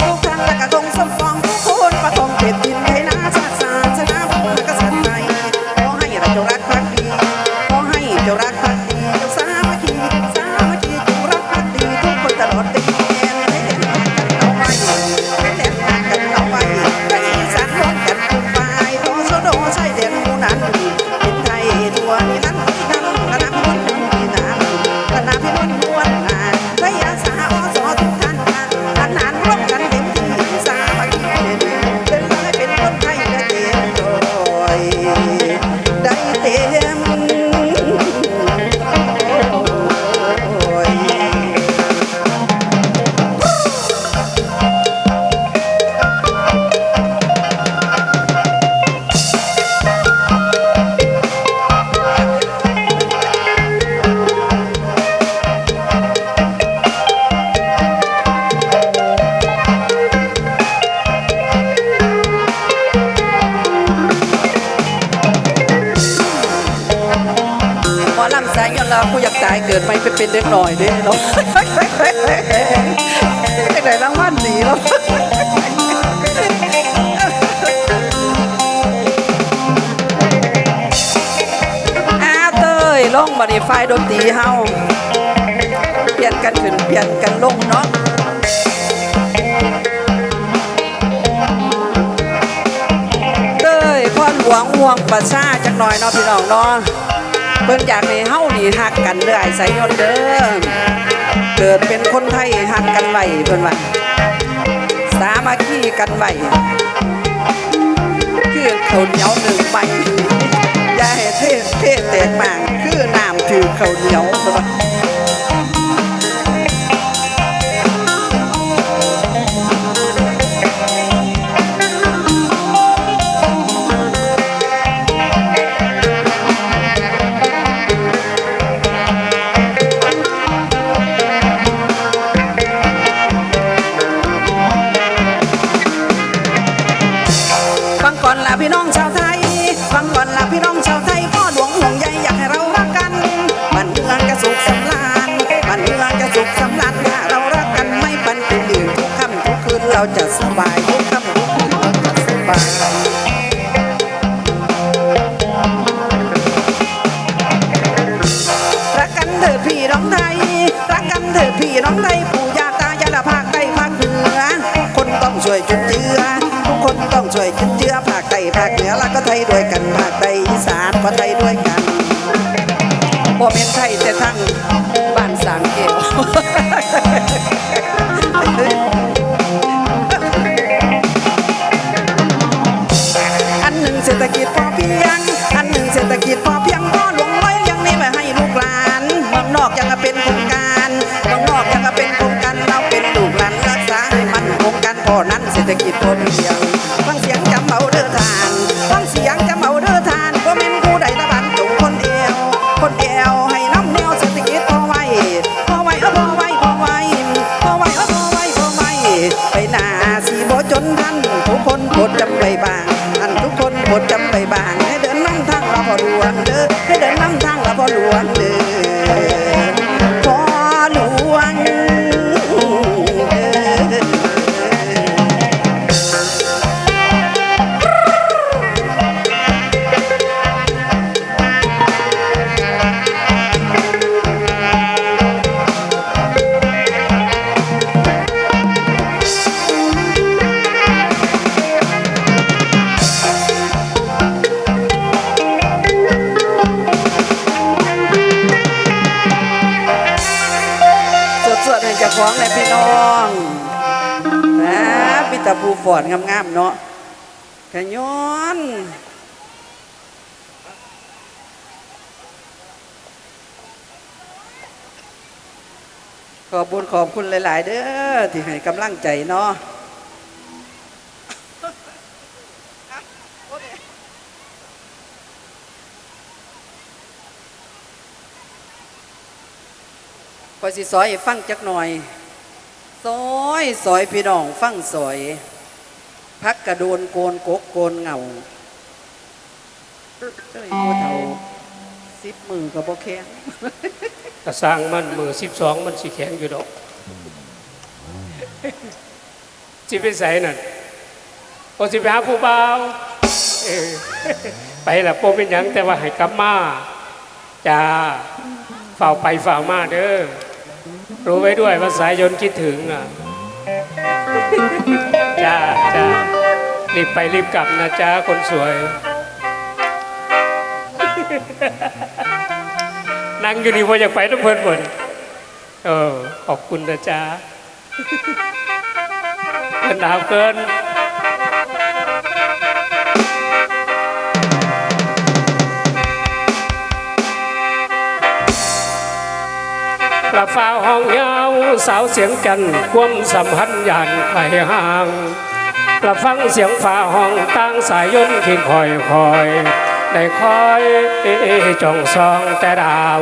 ทุกท่านและกระทงสม หมอลำสายยนต์เราผู้อยากตายเกิดไม่เป็นเป็นเด็กหน่อยเด้เนาะไม่ได้รางวัลดีแล้วอาเต้ยลงบันนี้ไฟดนตรีเฮาเปลี่ยนกันขึ้นเปลี่ยนกันลงเนาะเต้ยพ่อหวงห่วงประชาจักหน่อยเนาะพี่น้องเนาะ เพิ่นอยากให้เฮานี่ฮักกันเด้อไอ้ไสยนเด้อเกิดเป็นคนไทยฮักกันไว้เพิ่นว่าสามัคคีกันไว้คือเขาเหนียวหนึ่งใบอย่าให้เทเทแตกมางคือน้ำถือเขาเหนียวเพิ่นว่า จะสบายทุกคำทุกคืนเราจะสบายรักกันเถิดพี่น้องไทยรักกันเถิดพี่น้องไทยปู่ย่าตายายละภาคใต้ภาคเหนือคนต้องช่วยจุนเจือทุกคนต้องช่วยจุนเจือภาคใต้ภาคเหนือแล้วก็ไทยด้วยกันภาคใต้อีสานก็ไทยด้วยกัน เป็นโครงการเมืองนอกยังก็เป็นโครงการเราเป็นลูกหลานรักษาให้มันโครงการพอนั้นเศรษฐกิจพอเพียงฟังเสียงจำเอาเด้อทานฟังเสียงจำเอาเด้อทานว่าเป็นผู้ใดละบันจงคนเอวคนเอวให้น้ำแนวเศรษฐกิจพอไว้พอไว้เออพอไว้พอไว้พอไว้เออพอไว้พอไว้ไปหน้าสีบ่จนท่านทุกคนปรดจำ สวดๆให้เจ้าของเลยพี่น้องนะพี่ตาภูฟอดงามๆเนาะขย้อนขอบบุญขอบคุณหลาย ๆ เด้อที่ให้กำลังใจเนาะ พอสิซอยฟังจักหน่อยซอยซอยพี่น้องฟังซอย พักกระโดนโกนกกโกนเงาเอ้ยผู้เฒ่าสิบมือกับโบแข็งกระสร้างมันมือสิบสองมันสิแข็งอยู่ดอกสิไปใส่นั่นโอสิไปหาผู้บ่าวเออไปละโปเป็นหยังแต่ว่าให้กลับมาจ้าเฝ้าไปเฝ้ามาเด้อ รู้ไว้ด้วยว่าสายยนต์คิดถึงอะจ้าจ้ารีบไปรีบกลับนะจ้าคนสวย นั่งอยู่นี่ว่าอยากไปทุกคนหมดเออขอบคุณนะจ๊ะเกินหนาวเกิน ฟ้าห้องยาวสาวเสียงจันความสัมพันธ์ยานไขห่างกระฟังเสียงฟ้าห้องตั้งสายยนต์คิงคอยคอยได้คอยจ้องซองแต่ดาว